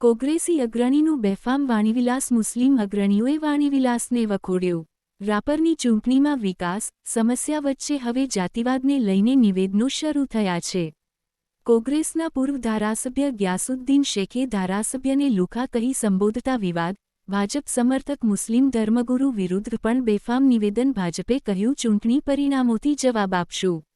કોંગ્રેસી અગ્રણીનું બેફામ વાણીવિલાસ મુસ્લિમ અગ્રણીઓએ વાણીવિલાસને વખોડ્યો. રાપરની ચૂંટણીમાં વિકાસ, સમસ્યા વચ્ચે હવે જાતિવાદને લઈને નિવેદનો શરૂ થયા છે. કોંગ્રેસના પૂર્વ ધારાસભ્ય ગ્યાસુદ્દીન શેખે ધારાસભ્યને લુખા કહી સંબોધતા વિવાદ, ભાજપ સમર્થક મુસ્લિમ ધર્મગુરુ વિરુદ્ધ પણ બેફામ નિવેદન ભાજપે કહ્યું, ચૂંટણી પરિણામોથી જવાબ આપશું.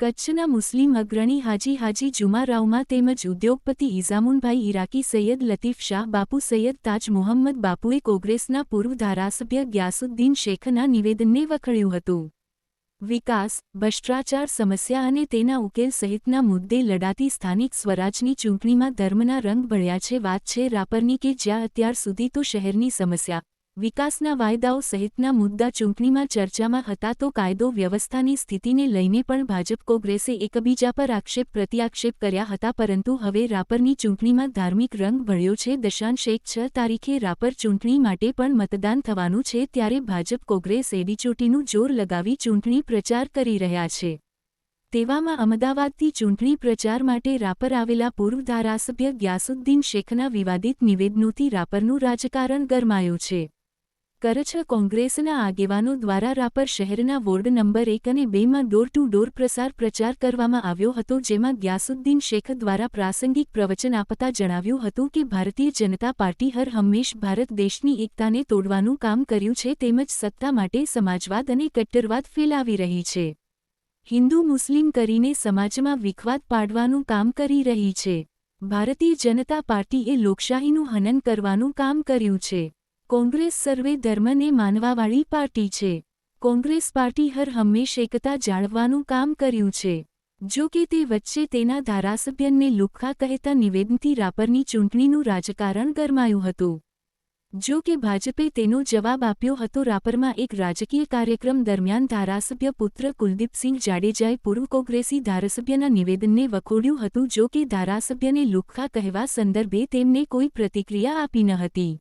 કચ્છના મુસ્લિમ અગ્રણી હાજી હાજી જુમારાવમાં તેમજ ઉદ્યોગપતિ ઇઝામુનભાઈ ઇરાકી સૈયદ લતીફ શાહ, બાપુ સૈયદ તાજ મોહમ્મદ બાપુએ કોંગ્રેસના પૂર્વ ધારાસભ્ય ગ્યાસુદ્દીન શેખના નિવેદનને વખળ્યું હતું. વિકાસ, ભ્રષ્ટાચાર સમસ્યા અને તેના ઉકેલ સહિતના મુદ્દે લડાતી સ્થાનિક સ્વરાજની ચૂંટણીમાં ધર્મના રંગ ભળ્યા છે. વાત છે રાપરની કે જ્યાં અત્યાર સુધી તો શહેરની સમસ્યા વિકાસના વાયદાઓ સહિતના મુદ્દા ચૂંટણીમાં ચર્ચામાં હતા તો કાયદો વ્યવસ્થાની સ્થિતિને લઈને પણ ભાજપ કોંગ્રેસે એકબીજા પર આક્ષેપ પ્રત્યાક્ષેપ કર્યા હતા પરંતુ હવે રાપરની ચૂંટણીમાં ધાર્મિક રંગ ભળ્યો છે. દશાંશ એક છ તારીખે રાપર ચૂંટણી માટે પણ મતદાન થવાનું છે ત્યારે ભાજપ કોંગ્રેસ એડીચોટીનું જોર લગાવી ચૂંટણી પ્રચાર કરી રહ્યા છે. તેવામાં અમદાવાદથી ચૂંટણી પ્રચાર માટે રાપર આવેલા પૂર્વ ધારાસભ્ય ગ્યાસુદ્દીન શેખના વિવાદિત નિવેદનોથી રાપરનું રાજકારણ ગરમાયું છે. કરછ કોંગ્રેસના આગેવાનો દ્વારા રાપર શહેરના વોર્ડ નંબર એક અને બેમાં ડોર ટુ ડોર પ્રસાર પ્રચાર કરવામાં આવ્યો હતો, જેમાં ગ્યાસુદ્દીન શેખ દ્વારા પ્રાસંગિક પ્રવચન આપતા જણાવ્યું હતું કે ભારતીય જનતા પાર્ટી હર હંમેશ ભારત દેશની એકતાને તોડવાનું કામ કર્યું છે, તેમજ સત્તા માટે સમાજવાદ અને કટ્ટરવાદ ફેલાવી રહી છે. હિન્દુ મુસ્લિમ કરીને સમાજમાં વિખવાદ પાડવાનું કામ કરી રહી છે. ભારતીય જનતા પાર્ટીએ લોકશાહીનું હનન કરવાનું કામ કર્યું છે. કોંગ્રેસ સર્વે ધર્મને માનવાવાળી પાર્ટી છે. કોંગ્રેસ પાર્ટી હર હંમેશ એકતા જાળવવાનું કામ કર્યું છે. જો કે તે વચ્ચે તેના ધારાસભ્યને લુખ્ખા કહેતા નિવેદનથી રાપરની ચૂંટણીનું રાજકારણ ગરમાયું હતું. જો કે ભાજપે તેનો જવાબ આપ્યો હતો રાપરમાં એક રાજકીય કાર્યક્રમ દરમિયાન ધારાસભ્ય પુત્ર કુલદીપસિંહ જાડેજાએ પૂર્વ કોંગ્રેસી ધારાસભ્યના નિવેદનને વખોડ્યું હતું જો કે ધારાસભ્યને લુખ્ખા કહેવા સંદર્ભે તેમને કોઈ પ્રતિક્રિયા આપી ન હતી.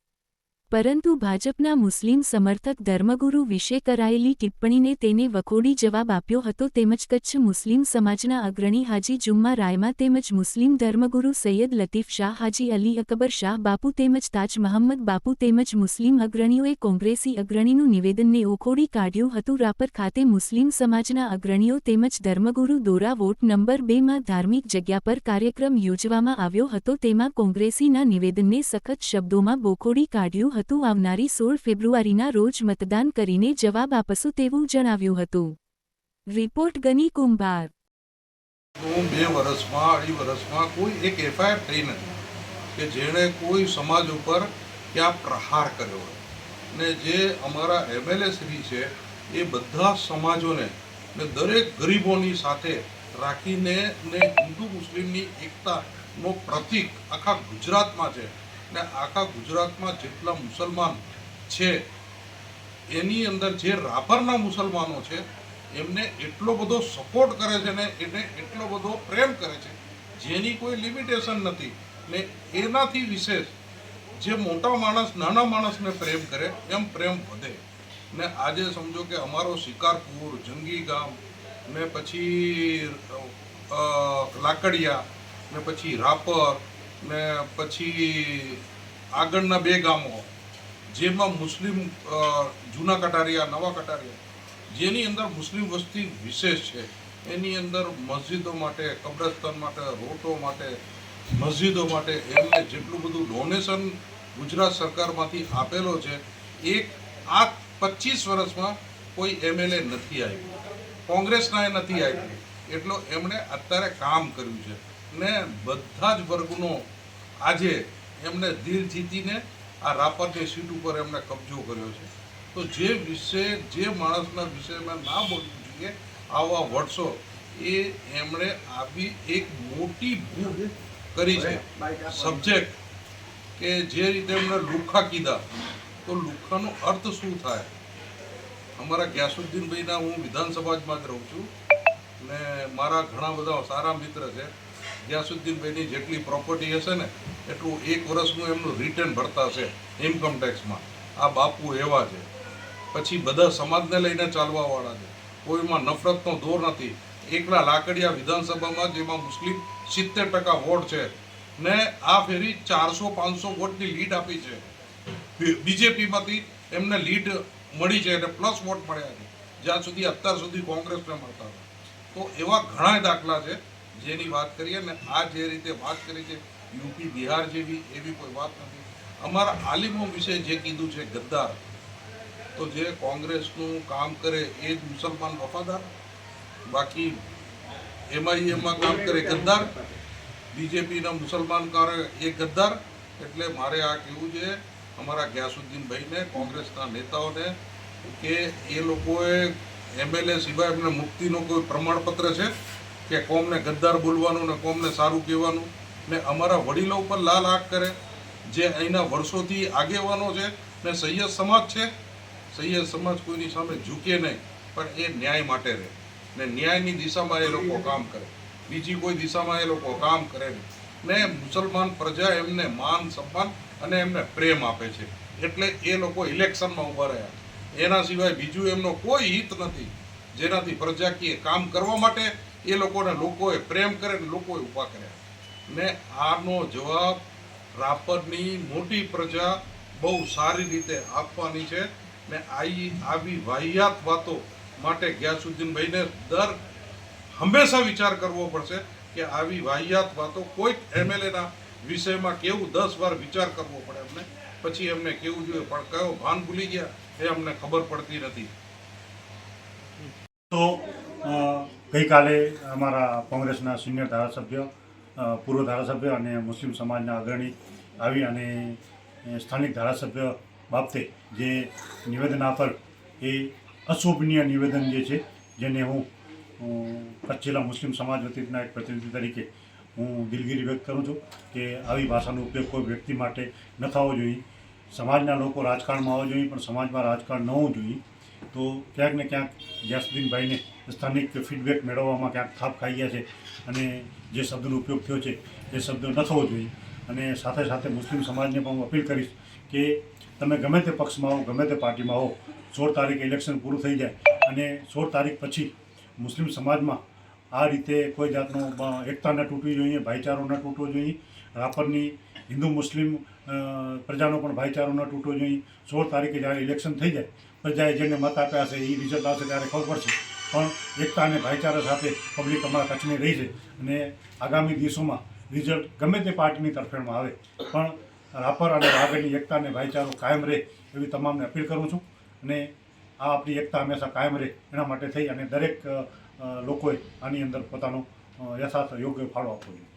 પરંતુ ભાજપના મુસ્લિમ સમર્થક ધર્મગુરુ વિશે કરાયેલી ટિપ્પણીને તેને વખોડી જવાબ આપ્યો હતો. તેમજ કચ્છ મુસ્લિમ સમાજના અગ્રણી હાજી જુમ્મા રાયમાં તેમજ મુસ્લિમ ધર્મગુરુ સૈયદ લતીફ શાહ, હાજી અલી અકબર શાહ બાપુ તેમજ તાજ મહમ્મદ બાપુ તેમજ મુસ્લિમ અગ્રણીઓએ કોંગ્રેસી અગ્રણીનું નિવેદનને ઓખોડી કાઢ્યું હતું. રાપર ખાતે મુસ્લિમ સમાજના અગ્રણીઓ તેમજ ધર્મગુરુ દોરા વોટ નંબર બેમાં ધાર્મિક જગ્યા પર કાર્યક્રમ યોજવામાં આવ્યો હતો. તેમાં કોંગ્રેસીના નિવેદનને સખત શબ્દોમાં બોખોડી કાઢ્યું હતું. આવનારી સોળ ફેબ્રુઆરીના રોજ મતદાન કરીને જવાબ આપશું તેવું જણાવ્યું હતું. રિપોર્ટ ગની કુંભાર. હું બે વર્ષમાં, અઢી વર્ષમાં કોઈ એક એફઆઈઆર થઈ નથી કે જેણે કોઈ સમાજ ઉપર ક્યાં પ્રહાર કર્યો હોય. ને જે અમારા એમએલએ શ્રી છે, એ બધા સમાજોને ને દરેક ગરીબોની સાથે રાખીને ને હિન્દુ મુસ્લિમની એકતાનો પ્રતીક આખા ગુજરાતમાં છે ને આખા ગુજરાતમાં જેટલા મુસલમાન છે, એની અંદર જે રાપરના મુસલમાનો છે, એમને એટલો બધો સપોર્ટ કરે છે ને એને એટલો બધો પ્રેમ કરે છે, જેની કોઈ લિમિટેશન નથી. ને એનાથી વિશેષ જે મોટા માણસ, નાના માણસને પ્રેમ કરે, એમ પ્રેમ વધે. ને આજે સમજો કે અમારો શિકારપુર, જંગી ગામ, ને પછી લાકડિયા, ને પછી રાપર ને પછી આગળના બે ગામો, જેમાં મુસ્લિમ જૂના કટારિયા, નવા કટારિયા, જેની અંદર મુસ્લિમ વસ્તી વિશેષ છે. એની અંદર મસ્જિદો માટે, કબ્રસ્તાન માટે, રોટો માટે, મસ્જિદો માટે એમને જેટલું બધું ડોનેશન ગુજરાત સરકારમાંથી આપેલો છે, એક આ પચીસ વર્ષમાં કોઈ એમએલએ નથી આવ્યું. કોંગ્રેસના એ નથી આવ્યું. એટલો એમણે અત્યારે કામ કર્યું છે. ને બધા જ વર્ગનો આજે એમને દિલ જીતીને આ રાપરની સીટ ઉપર એમણે કબજો કર્યો છે. તો જે વિષય, જે માણસના વિષયમાં ના બોલવું જોઈએ, આવા વર્ષો એ એમણે આવી એક મોટી ભૂલ કરી છે. સબ્જેક્ટ કે જે રીતે એમણે લુખા કીધા. તો લુખાનો અર્થ શું થાય? અમારા ગ્યાસુદ્દીનભાઈના હું વિધાનસભામાં જ રહું છું ને મારા ઘણા બધા સારા મિત્ર છે. ગ્યાસુદ્દીનભાઈની જેટલી પ્રોપર્ટી હશે ને, એટલું એક વર્ષનું એમનું રિટર્ન ભરતા છે ઇન્કમટેક્સમાં આ બાપુ એવા છે. પછી બધા સમાજને લઈને ચાલવાવાળા છે. કોઈમાં નફરતનો દોર નથી. એકલા લાકડિયા વિધાનસભામાં જેમાં મુસ્લિમ સિત્તેર ટકા વોટ છે ને આ ફેરી ચારસો પાંચસો વોટની લીડ આપી છે. બીજેપીમાંથી એમને લીડ મળી છે અને પ્લસ વોટ મળ્યા છે. જ્યાં સુધી અત્યાર સુધી કોંગ્રેસને મળતા હતા. તો એવા ઘણા દાખલા છે. જેની વાત કરીએ ને, આ જે રીતે વાત કરી છે, યુપી, બિહાર જેવી, એવી કોઈ વાત નથી. અમારા આલિમો વિશે જે કીધું છે ગદ્દાર, તો જે કોંગ્રેસનું કામ કરે એ જ મુસલમાન વફાદાર, બાકી એમાં કામ કરે ગદ્દાર, બીજેપીના મુસલમાન કરે એ ગદ્દાર, એટલે મારે આ કહેવું છે, અમારા ગ્યાસુદ્દીનભાઈને, કોંગ્રેસના નેતાઓને, કે એ લોકોએ એમએલએ સિવાય એમને મુક્તિનો કોઈ પ્રમાણપત્ર છે? કે કોમને ગદ્દાર બોલવાનું ને કોમને સારું કહેવાનું ને અમારા વડીલો ઉપર લાલ આંખ કરે, જે અહીંના વર્ષોથી આગેવાનો છે ને સૈયદ સમાજ છે. સૈયદ સમાજ કોઈની સામે ઝૂકે નહીં, પણ એ ન્યાય માટે રહે ને ન્યાયની દિશામાં એ લોકો કામ કરે. બીજી કોઈ દિશામાં એ લોકો કામ કરે ને મુસલમાન પ્રજા એમને માન, સન્માન અને એમને પ્રેમ આપે છે. એટલે એ લોકો ઇલેક્શનમાં ઊભા રહ્યા. એના સિવાય બીજું એમનો કોઈ હિત નથી. જેનાથી પ્રજાકીય કામ કરવા માટે એ લોકોને લોકોએ પ્રેમ કરે ને લોકોએ ઊભા કર્યા ને આનો જવાબ રાપરની મોટી પ્રજા બહુ સારી રીતે આપવાની છે ને આવી આવી વાહિયાત વાતો માટે ગ્યાસુદ્દીનભાઈને દર હંમેશા વિચાર કરવો પડશે કે આવી વાહિયાત વાતો કોઈક એમએલએના વિષયમાં કેવું દસ વાર વિચાર કરવો પડે એમને. પછી એમને કેવું જોઈએ? પણ કયો ભાન ભૂલી ગયા એ અમને ખબર પડતી નથી. તો ગઈકાલે અમારા કોંગ્રેસના સિનિયર ધારાસભ્ય પૂર્વ ધારાસભ્ય અને મુસ્લિમ સમાજના અગ્રણી આવી અને સ્થાનિક ધારાસભ્ય બાબતે જે નિવેદન આપેલ એ અશોભનીય નિવેદન જે છે, જેને હું કચ્છ જિલ્લા મુસ્લિમ સમાજ વતીના એક પ્રતિનિધિ તરીકે હું દિલગીરી વ્યક્ત કરું છું કે આવી ભાષાનો ઉપયોગ કોઈ વ્યક્તિ માટે ન થવો જોઈએ. સમાજના લોકો રાજકારણમાં આવવા જોઈએ, પણ સમાજમાં રાજકારણ ન હોવું જોઈએ. તો ક્યાંક ને ક્યાંક ગ્યાસુદ્દીનભાઈને સ્થાનિક ફીડબેક મેળવવામાં ક્યાંક થાપ ખાઈ ગયા છે અને જે શબ્દનો ઉપયોગ થયો છે એ શબ્દ ન થવો જોઈએ. અને સાથે સાથે મુસ્લિમ સમાજને પણ હું અપીલ કરીશ કે તમે ગમે તે પક્ષમાં હો, ગમે તે પાર્ટીમાં હો, સોળ તારીખે ઇલેક્શન પૂરું થઈ જાય અને સોળ તારીખ પછી મુસ્લિમ સમાજમાં આ રીતે કોઈ જાતનો એકતા ન તૂટવી જોઈએ, ભાઈચારો ન તૂટવો જોઈએ રાપરની હિન્દુ મુસ્લિમ પ્રજાનો પણ ભાઈચારો ન તૂટવો જોઈએ, સોળ તારીખે જ્યારે ઇલેક્શન થઈ જાય, પ્રજાએ જેને મત આપ્યા છે એ રિઝલ્ટ આવશે ત્યારે ખબર પડશે. પણ એકતા અને ભાઈચારા સાથે પબ્લિક અમારા કચ્છની રહી છે અને આગામી દિવસોમાં રિઝલ્ટ ગમે તે પાર્ટીની તરફેણમાં આવે, પણ રાપર અને વાગડની એકતા અને ભાઈચારો કાયમ રહે એવી તમામને અપીલ કરું છું. અને આ આપણી એકતા હંમેશા કાયમ રહે એના માટે થઈ અને દરેક લોકોએ આની અંદર પોતાનો યથાર્થ યોગ્ય ફાળો આપવો જોઈએ.